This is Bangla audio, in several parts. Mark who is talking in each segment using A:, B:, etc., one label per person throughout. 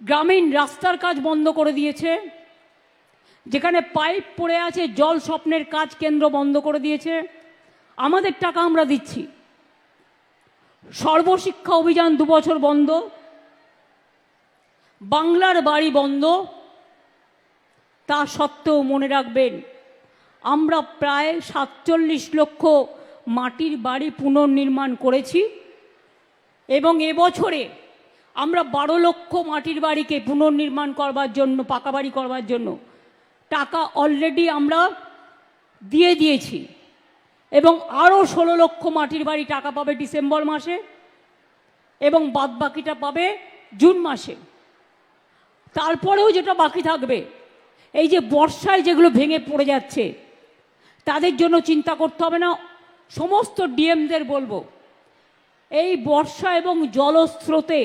A: গ্রামীণ রাস্তার কাজ বন্ধ করে দিয়েছে। যেখানে পাইপ পড়ে আছে, জল স্বপ্নের কাজ কেন্দ্র বন্ধ করে দিয়েছে। আমাদের টাকা আমরা দিচ্ছি। সর্বশিক্ষা অভিযান দু বছর বন্ধ। বাংলার বাড়ি বন্ধ। তা সত্ত্বেও মনে রাখবেন, আমরা প্রায় সাতচল্লিশ লক্ষ মাটির বাড়ি পুনর্নির্মাণ করেছি এবং এবছরে আমরা বারো লক্ষ মাটির বাড়িকে পুনর্নির্মাণ করবার জন্য পাকা বাড়ি করবার জন্য টাকা অলরেডি আমরা দিয়ে দিয়েছি। এবং আরও ষোলো লক্ষ মাটির বাড়ি টাকা পাবে ডিসেম্বর মাসে এবং বাদবাকিটা পাবে জুন মাসে। তারপরেও যেটা বাকি থাকবে, এই যে বর্ষায় যেগুলো ভেঙে পড়ে যাচ্ছে, তাদের জন্য চিন্তা করতে হবে না। সমস্ত ডিএমদের বলব, এই বর্ষা এবং জলস্রোতে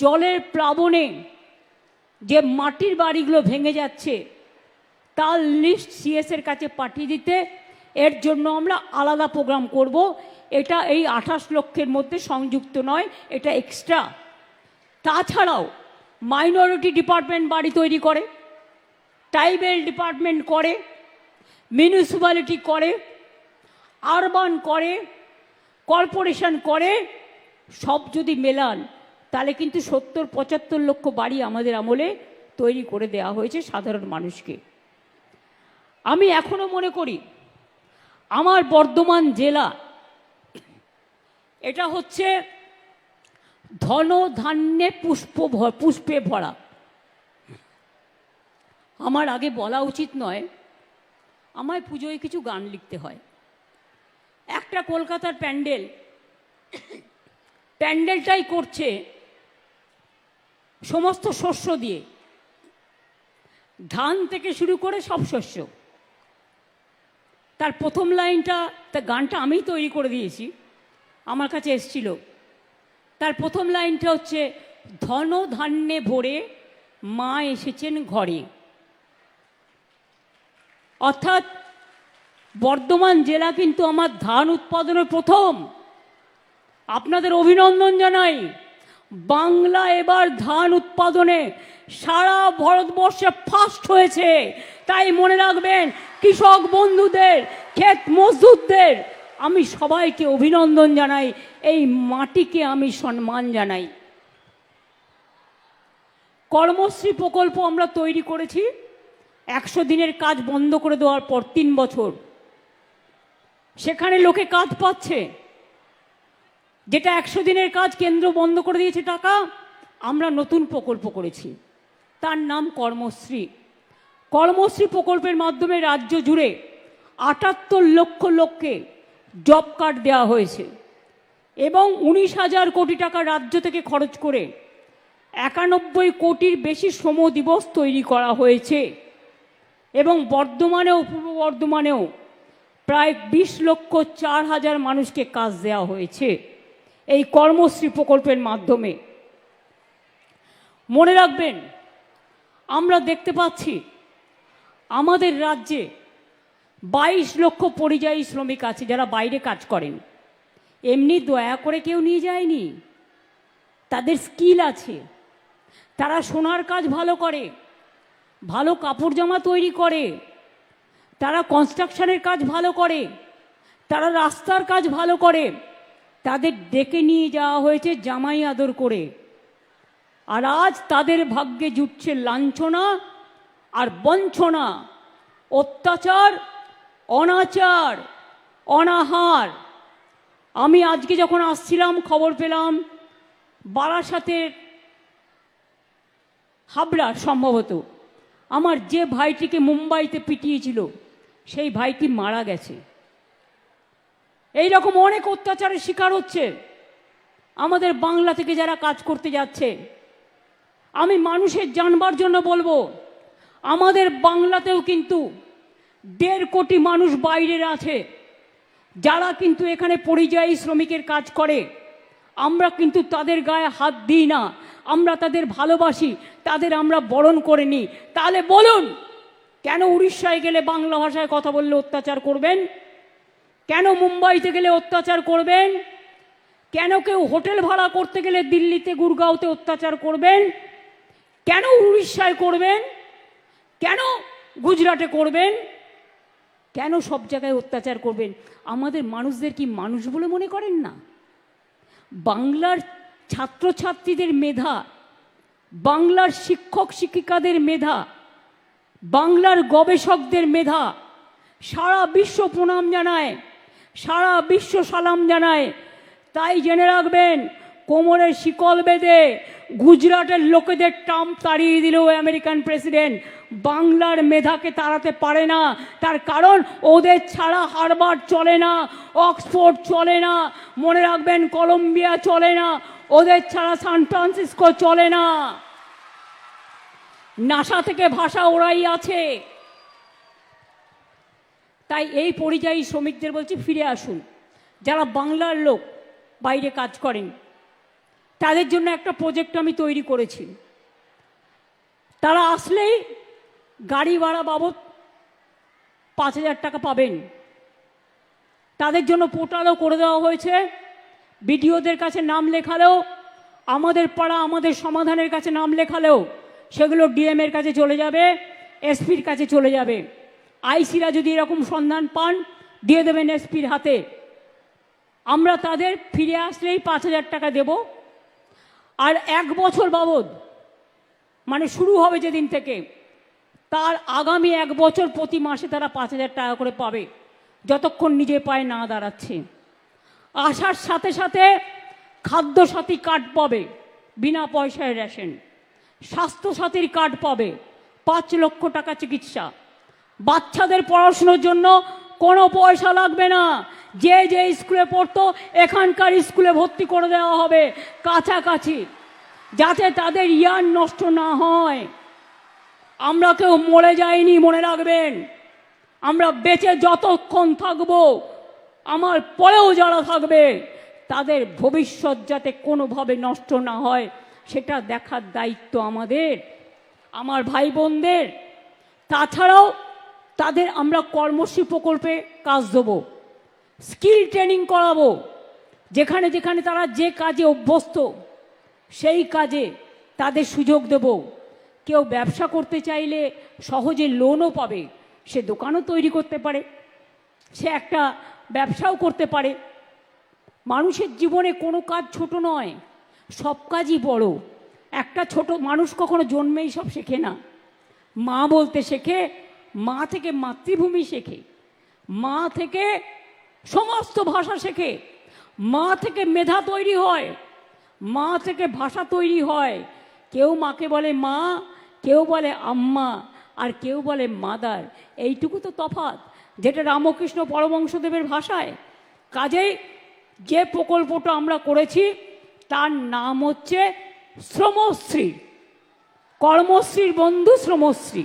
A: জলের প্লাবনে যে মাটির বাড়িগুলো ভেঙে যাচ্ছে, তার লিস্ট সিএসের কাছে পাঠিয়ে দিতে। এর জন্য আমরা আলাদা প্রোগ্রাম করব। এটা এই আঠাশ লক্ষের মধ্যে সংযুক্ত নয়, এটা এক্সট্রা তাছাড়াও মাইনরিটি ডিপার্টমেন্ট বাড়ি তৈরি করে ট্রাইবেল ডিপার্টমেন্ট করে মিউনিসিপ্যালিটি করে আরবান করে কর্পোরেশন করে, সব যদি মেলান তাহলে কিন্তু সত্তর, পঁচাত্তর লক্ষ বাড়ি আমাদের আমলে তৈরি করে দেওয়া হয়েছে সাধারণ মানুষকে। আমি এখনও মনে করি, আমার বর্ধমান জেলা, এটা হচ্ছে ধন ধান্যে পুষ্প পুষ্পে ভরা। আমার আগে বলা উচিত নয়, আমায় পুজোয় কিছু গান লিখতে হয়। একটা কলকাতার প্যান্ডেল, প্যান্ডেলটাই করছে সমস্ত শস্য দিয়ে। ধান থেকে শুরু করে সব শস্য। তার প্রথম লাইনটা, তার গানটা আমিই তৈরি করে দিয়েছি। আমার কাছে এসছিল। তার প্রথম লাইনটা হচ্ছে, ধন ধান্যে ভরে মা এসেছেন ঘরে। অর্থাৎ, বর্ধমান জেলা কিন্তু আমার ধান উৎপাদনের প্রথম। আপনাদের অভিনন্দন জানাই। বাংলা এবার ধান উৎপাদনে সারা ভারতবর্ষে ফার্স্ট হয়েছে। তাই মনে রাখবেন, কৃষক বন্ধুদের, ক্ষেত মজদুরদের, আমি সবাইকে অভিনন্দন জানাই, এই মাটিকে আমি সম্মান জানাই। কর্মশ্রী প্রকল্প আমরা তৈরি করেছি, একশো দিনের কাজ বন্ধ করে দেওয়ার পর তিন বছর। সেখানে লোকে কাজ পাচ্ছে। যেটা একশো দিনের কাজ, কেন্দ্র বন্ধ করে দিয়েছে টাকা, আমরা নতুন প্রকল্প করেছি। তার নাম কর্মশ্রী। কর্মশ্রী প্রকল্পের মাধ্যমে রাজ্য জুড়ে আটাত্তর লক্ষ লোককে জব কার্ড দেওয়া হয়েছে এবং উনিশ হাজার কোটি টাকা রাজ্য থেকে খরচ করে একানব্বই কোটির বেশি শ্রম দিবস তৈরি করা হয়েছে এবং বর্ধমানেও, পূর্ব বর্ধমানেও প্রায় বিশ লক্ষ চার হাজার মানুষকে কাজ দেওয়া হয়েছে। এই কর্মশ্রী প্রকল্পের মাধ্যমে। মনে রাখবেন, আমরা দেখতে পাচ্ছি আমাদের রাজ্যে বাইশ লক্ষ পরিযায়ী শ্রমিক আছে যারা বাইরে কাজ করেন। এমনি দয়া করে কেউ নিয়ে যায়নি। তাদের স্কিল আছে। তারা সোনার কাজ ভালো করে, ভালো কাপড় জামা তৈরি করে, তারা কনস্ট্রাকশনের কাজ ভালো করে, তারা রাস্তার কাজ ভালো করে। তাদের ডেকে নিয়ে যাওয়া হয়েছে জামাই আদর করে। আর আজ তাদের ভাগ্যে জুটছে লাঞ্ছনা আর বঞ্চনা, অত্যাচার, অনাচার, অনাহার। আমি আজকে যখন আসছিলাম, খবর পেলাম, বারাসাতের হাবড়া সম্ভবত, আমার যে ভাইটিকে মুম্বাইতে পিটিয়েছিল, সেই ভাইটি মারা গেছে। এই রকম অনেক অত্যাচারের শিকার হচ্ছে। আমাদের বাংলা থেকে যারা কাজ করতে যাচ্ছে, আমি মানুষের জানবার জন্য বলব, আমাদের বাংলাতেও কিন্তু দেড় কোটি মানুষ বাইরের আছে, যারা কিন্তু এখানে পরিযায়ী শ্রমিকের কাজ করে। আমরা কিন্তু তাদের গায়ে হাত দিই না, আমরা তাদের ভালোবাসি, তাদের আমরা বরণ করে নিই। তাহলে বলুন, কেন উড়িষ্যায় গেলে বাংলা ভাষায় কথা বললে অত্যাচার করবেন? কেন মুম্বাইতে গেলে অত্যাচার করবেন? কেন কেউ হোটেল ভাড়া করতে গেলে দিল্লিতে, গুরগাঁওতে অত্যাচার করবেন? কেন উড়িষ্যায় করবেন? কেন গুজরাটে করবেন? কেন সব জায়গায় অত্যাচার করবেন? আমাদের মানুষদের কি মানুষ বলে মনে করেন না? বাংলার ছাত্রছাত্রীদের মেধা, বাংলার শিক্ষক শিক্ষিকাদের মেধা, বাংলার গবেষকদের মেধা সারা বিশ্ব প্রণাম জানায়। সারা বিশ্ব সালাম জানায়। তাই জেনে রাখবেন, কোমরের শিকল বেঁধে গুজরাটের লোকেদের টাম তাড়িয়ে দিল আমেরিকান প্রেসিডেন্ট। বাংলার মেধাকে তাড়াতে পারে না। তার কারণ, ওদের ছাড়া হারবার চলে না, অক্সফোর্ড চলে না, মনে রাখবেন কলম্বিয়া চলে না, ওদের ছাড়া সান ফ্রান্সিসকো চলে না। নাসা থেকে ভাষা ওরাই আছে। তাই এই পরিযায়ী শ্রমিকদের বলছি ফিরে আসুন। যারা বাংলার লোক, বাইরে কাজ করেন, তাদের জন্য একটা প্রজেক্ট আমি তৈরি করেছি। তারা আসলেই গাড়ি ভাড়া বাবদ পাঁচ হাজার টাকা পাবেন। তাদের জন্য পোর্টালও করে দেওয়া হয়েছে। বিডিওদের কাছে নাম লেখালেও, আমাদের পাড়া, আমাদের সমাধানের কাছে নাম লেখালেও, সেগুলো ডিএম এর কাছে চলে যাবে, এসপির কাছে চলে যাবে। আইসিরা যদি এরকম সন্ধান পান, দিয়ে দেবেন এসপির হাতে। আমরা তাদের ফিরে আসলেই পাঁচ হাজার টাকা দেব। আর এক বছর বাবদ মানে শুরু হবে যেদিন থেকে, তার আগামী এক বছর প্রতি মাসে তারা পাঁচ হাজার টাকা করে পাবে, যতক্ষণ নিজে পায়ে না দাঁড়াচ্ছে। আসার সাথে সাথে খাদ্য সাথী কার্ড পাবে, বিনা পয়সায় রেশন। স্বাস্থ্যসাথীর কার্ড পাবে, পাঁচ লক্ষ টাকা চিকিৎসা। বাচ্চাদের পড়াশুনোর জন্য কোনো পয়সা লাগবে না। যে যে স্কুলে পড়তো, এখানকার স্কুলে ভর্তি করে দেওয়া হবে। কাছাকাছি, যাতে তাদের ইয়ার নষ্ট না হয়। আমরা কেউ মরে যাইনি, মনে রাখবেন। আমরা বেঁচে যতক্ষণ থাকব, আমার পরেও যারা থাকবে, তাদের ভবিষ্যৎ যাতে কোনোভাবে নষ্ট না হয়, সেটা দেখার দায়িত্ব আমাদের। আমার ভাই বোনদের। তাছাড়াও তাদের আমরা কর্মশ্রী প্রকল্পে কাজ দেবো স্কিল ট্রেনিং করাবো, যেখানে যেখানে তারা যে কাজে অভ্যস্ত, সেই কাজে তাদের সুযোগ দেব। কেউ ব্যবসা করতে চাইলে সহজে লোনও পাবে, সে দোকানও তৈরি করতে পারে, সে একটা ব্যবসাও করতে পারে। মানুষের জীবনে কোনো কাজ ছোট নয়, সব কাজই বড়। একটা ছোট মানুষ কখনো জন্মেই সব শেখে না। মা বলতে শেখে মা থেকে মাতৃভূমি শেখে। মা থেকে সমস্ত ভাষা শেখে। মা থেকে মেধা তৈরি হয়। মা থেকে ভাষা তৈরি হয়। কেউ মাকে বলে মা, কেউ বলে আম্মা, আর কেউ বলে মাদার। এইটুকু তো তফাৎ, যেটা রামকৃষ্ণ পরমংশদেবের ভাষায়। কাজেই যে প্রকল্পটা আমরা করেছি, তার নাম হচ্ছে শ্রমশ্রী। কর্মশ্রীর বন্ধু শ্রমশ্রী।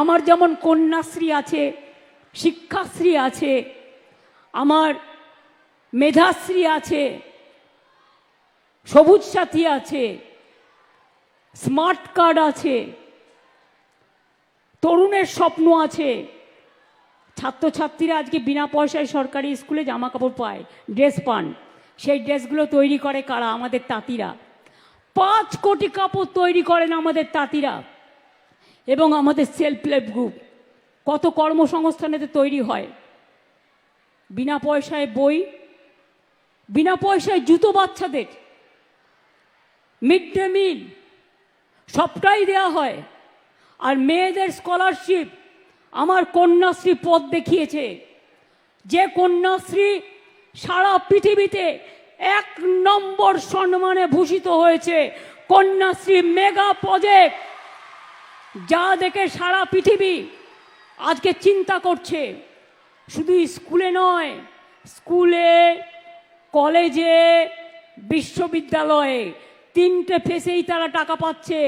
A: আমার যেমন কন্যাশ্রী আছে, শিক্ষাশ্রী আছে, আমার মেধাশ্রী আছে, সবুজ সাথী আছে, স্মার্ট কার্ড আছে, তরুণের স্বপ্ন আছে। ছাত্রছাত্রীরা আজকে বিনা পয়সায় সরকারি স্কুলে জামা কাপড় পায়, ড্রেস পান। সেই ড্রেসগুলো তৈরি করে কারা? আমাদের তাঁতিরা। পাঁচ কোটি কাপড় তৈরি করেন আমাদের তাঁতিরা। এবং আমাদের সেলফ হেল্প গ্রুপ কত কর্মসংস্থানেতে তৈরি হয়। বিনা পয়সায় বই, বিনা পয়সায় জুতো বাচ্চাদের মিড ডে মিল সবটাই দেওয়া হয়। আর মেয়েদের স্কলারশিপ আমার কন্যাশ্রী পদ দেখিয়েছে। যে কন্যাশ্রী সারা পৃথিবীতে এক নম্বর সম্মানে ভূষিত হয়েছে, কন্যাশ্রী মেগা প্রজেক্ট যা দেখে সারা পৃথিবী আজকে চিন্তা করছে, শুধু স্কুলে নয়, স্কুলে, কলেজে, বিশ্ববিদ্যালয়ে তিনটে ফেসেই তারা টাকা পাচ্ছে,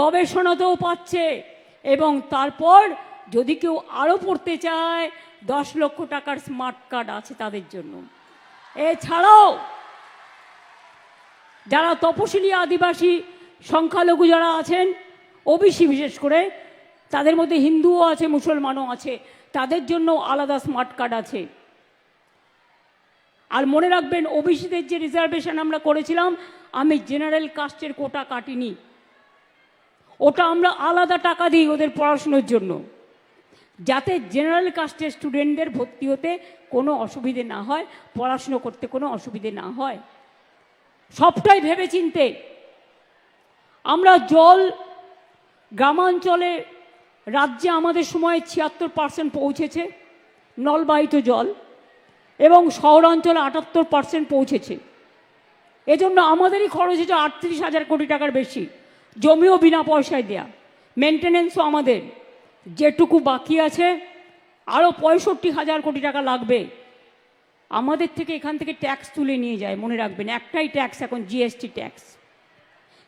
A: গবেষণাতেও পাচ্ছে এবং তারপর যদি কেউ আরও পড়তে চায়, দশ লক্ষ টাকার স্মার্ট কার্ড আছে তাদের জন্য। এছাড়াও যারা তপশিলি আদিবাসী সংখ্যালঘু যারা আছেন ওবিসি বিশেষ করে, তাদের মধ্যে হিন্দুও আছে, মুসলমানও আছে, তাদের জন্য আলাদা স্মার্ট কার্ড আছে। আর মনে রাখবেন, ওবিসিদের যে রিজার্ভেশন আমরা করেছিলাম, আমি জেনারেল কাস্টের কোটা কাটিনি। ওটা আমরা আলাদা টাকা দিই ওদের পড়াশুনোর জন্য। যাতে জেনারেল কাস্টের স্টুডেন্টদের ভর্তি হতে কোনো অসুবিধে না হয়, পড়াশুনো করতে কোনো অসুবিধে না হয়। সবটাই ভেবে চিনতে আমরা জল গ্রামাঞ্চলে রাজ্যে আমাদের সময় ছিয়াত্তর পার্সেন্ট পৌঁছেছে নলবাহিত জল এবং শহরাঞ্চলে আটাত্তর পার্সেন্ট পৌঁছেছে। এজন্য আমাদেরই খরচ হয়েছে আটত্রিশ হাজার কোটি টাকার বেশি। জমিও বিনা পয়সায় দেয়া। মেনটেনেন্সও আমাদের। যেটুকু বাকি আছে, আরও পঁয়ষট্টি হাজার কোটি টাকা লাগবে। আমাদের থেকে এখান থেকে ট্যাক্স তুলে নিয়ে যায়, মনে রাখবেন। একটাই ট্যাক্স এখন জিএসটি ট্যাক্স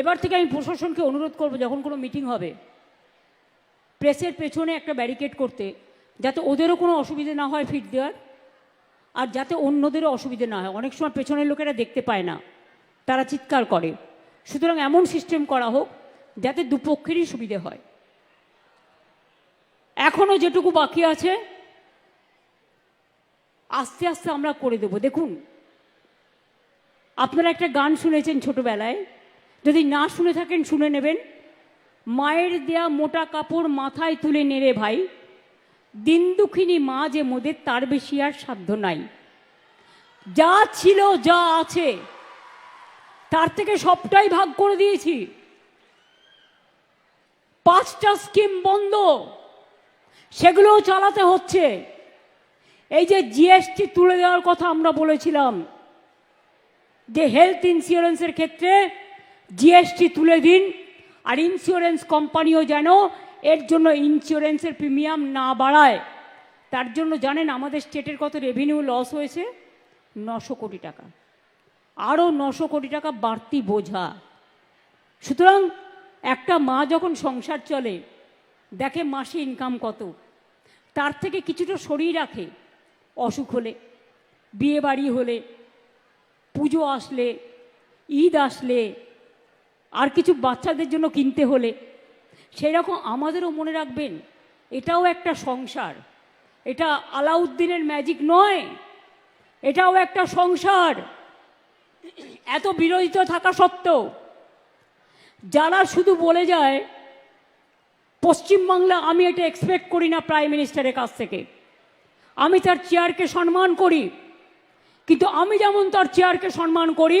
A: এবার থেকে আমি প্রশাসনকে অনুরোধ করব, যখন কোনো মিটিং হবে, প্রেসের পেছনে একটা ব্যারিকেড করতে, যাতে ওদেরও কোনো অসুবিধে না হয় ফিট দেওয়ার, আর যাতে অন্যদেরও অসুবিধে না হয়। অনেক সময় পেছনের লোকেরা দেখতে পায় না, তারা চিৎকার করে। সুতরাং এমন সিস্টেম করা হোক, যাতে দুপক্ষেরই সুবিধে হয়। এখনও যেটুকু বাকি আছে, আস্তে আস্তে আমরা করে দেব। দেখুন, আপনারা একটা গান শুনেছেন ছোটবেলায় যদি না শুনে থাকেন, শুনে নেবেন। মায়ের দেয়া মোটা কাপড় মাথায় তুলে নেড়ে ভাই। দিন দুঃখিনী মা যে মোদের, তার বেশি আর সাধ্য নাই। যা ছিল, যা আছে, তার থেকে সবটাই ভাগ করে দিয়েছি। পাঁচটা স্কিম বন্ধ, সেগুলোও চালাতে হচ্ছে। এই যে জিএসটি তুলে দেওয়ার কথা আমরা বলেছিলাম, যে হেলথ ইন্স্যুরেন্সের ক্ষেত্রে জিএসটি তুলে দিন, আর ইন্স্যুরেন্স কোম্পানিও যেন এর জন্য ইন্স্যুরেন্সের প্রিমিয়াম না বাড়ায়। তার জন্য জানেন আমাদের স্টেটের কত রেভিনিউ লস হয়েছে? নশো কোটি টাকা। আরও নশো কোটি টাকা বাড়তি বোঝা। সুতরাং একটা মা যখন সংসার চলে, দেখে মাসে ইনকাম কত। তার থেকে কিছুটা সরিয়ে রাখে। অসুখ হলে বিয়ে বাড়ি হলে, পুজো আসলে, ঈদ আসলে আর কিছু বাচ্চাদের জন্য কিনতে হলে সেই রকম আমাদেরও মনে রাখবেন, এটাও একটা সংসার। এটা আলাউদ্দিনের ম্যাজিক নয়, এটাও একটা সংসার। এত বিরোধিত থাকা সত্ত্বেও, যারা শুধু বলে যায়, পশ্চিমবাংলা আমি এটা এক্সপেক্ট করি না প্রাইম মিনিস্টারের কাছ থেকে। আমি তার চেয়ারকে সম্মান করি, কিন্তু আমি যেমন তার চেয়ারকে সম্মান করি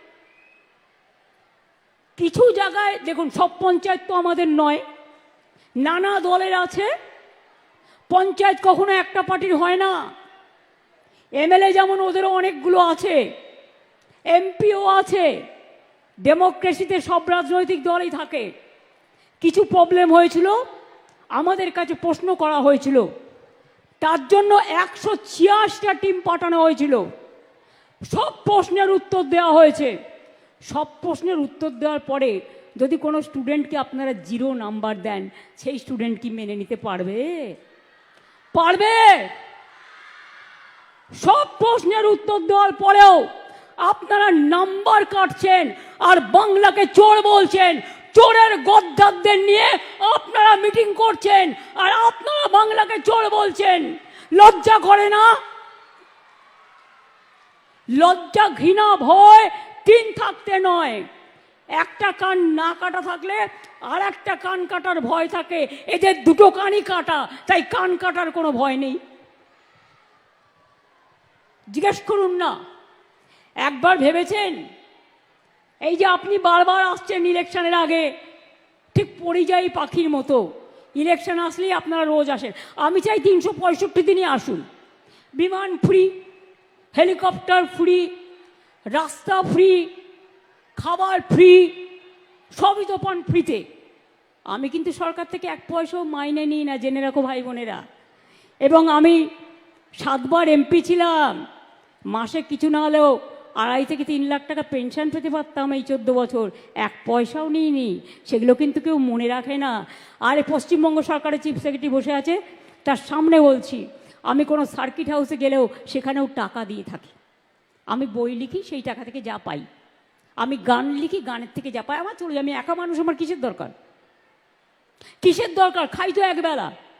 A: কিছু জায়গায়, দেখুন, সব পঞ্চায়েত তো আমাদের নয়। নানা দলের আছে। পঞ্চায়েত কখনো একটা পার্টির হয় না। এমএলএ যেমন ওদেরও অনেকগুলো আছে। এমপিও আছে। ডেমোক্রেসিতে সব রাজনৈতিক দলই থাকে। কিছু প্রবলেম হয়েছিল। আমাদের কাছে প্রশ্ন করা হয়েছিল। তার জন্য একশো টিম পাঠানো হয়েছিল। সব প্রশ্নের উত্তর দেওয়া হয়েছে। সব প্রশ্নের উত্তর দেওয়ার পরে যদি কোনো স্টুডেন্টকে আপনারা জিরো নাম্বার দেন, সেই স্টুডেন্ট কি মেনে নিতে পারবে? পারবে! সব প্রশ্নের উত্তর দেওয়ার পরেও আপনারা নাম্বার কাটছেন আর বাংলাকে চোর বলছেন। চোরের গদ্দারদের নিয়ে আপনারা মিটিং করছেন আর আপনারা বাংলাকে চোর বলছেন। লজ্জা করে না? লজ্জা ঘৃণা ভয় তিন থাকতে নয়। একটা কান না কাটা থাকলে আর একটা কান কাটার ভয় থাকে। এদের দুটো কানই কাটা, তাই কান কাটার কোনো ভয় নেই। জিজ্ঞেস করুন না। একবার ভেবেছেন? এই যে আপনি বারবার আসছেন ইলেকশনের আগে, ঠিক পরিযায়ী পাখির মতো। ইলেকশন আসলেই আপনারা রোজ আসেন আমি চাই তিনশো পঁয়ষট্টি দিনই আসুন। বিমান ফ্রি, হেলিকপ্টার ফ্রি রাস্তা ফ্রি খাবার ফ্রি সবই তো পান ফ্রিতে আমি কিন্তু সরকার থেকে এক পয়সাও মাইনে নিই না, জেনে রাখো ভাই বোনেরা। এবং আমি সাতবার এমপি ছিলাম। মাসে কিছু না হলেও আড়াই থেকে তিন লাখ টাকা পেনশন পেতে পারতাম এই চোদ্দ বছর। এক পয়সাও নিইনি। সেগুলো কিন্তু কেউ মনে রাখে না। আর পশ্চিমবঙ্গ সরকারের চিফ সেক্রেটারি বসে আছে, তার সামনে বলছি, আমি কোনো সার্কিট হাউসে গেলেও সেখানেও টাকা দিয়ে থাকি। আমি বই লিখি, সেই টাকা থেকে যা পাই। আমি গান লিখি, গানের থেকে যা পাই। আমার চলে আমি একা মানুষ, আমার কিসের দরকার? কিসের দরকার? খাই তো একবেলা